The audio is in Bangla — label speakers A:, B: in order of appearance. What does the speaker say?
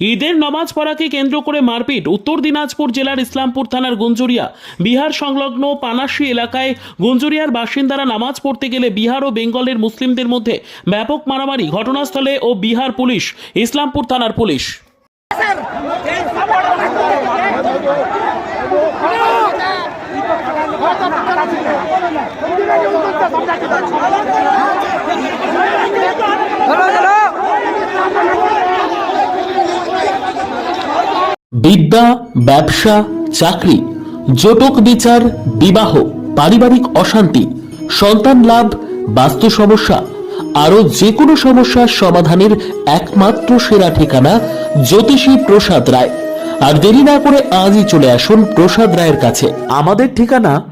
A: ঈদের নামাজ পড়াকে কেন্দ্র করে মারপিট উত্তর দিনাজপুর জেলার ইসলামপুর থানার গুঞ্জুরিয়া। বিহার সংলগ্ন পানাশি এলাকায় গুঞ্জুরিয়ার বাসিন্দারা নামাজ পড়তে গেলে বিহার ও বেঙ্গলের মুসলিমদের মধ্যে ব্যাপক মারামারি, ঘটনাস্থলে ও বিহার পুলিশ, ইসলামপুর থানার পুলিশ। বিদ্যা, ব্যবসা, চাকরি, জটক বিচার, বিবাহ, পারিবারিক অশান্তি, সন্তান লাভ, বাস্তু সমস্যা, আরও যে কোনো সমস্যার সমাধানের একমাত্র সেরা ঠিকানা জ্যোতিষী প্রসাদ রায়। আর দেরি না করে আজই চলে আসুন প্রসাদ রায়ের কাছে। আমাদের ঠিকানা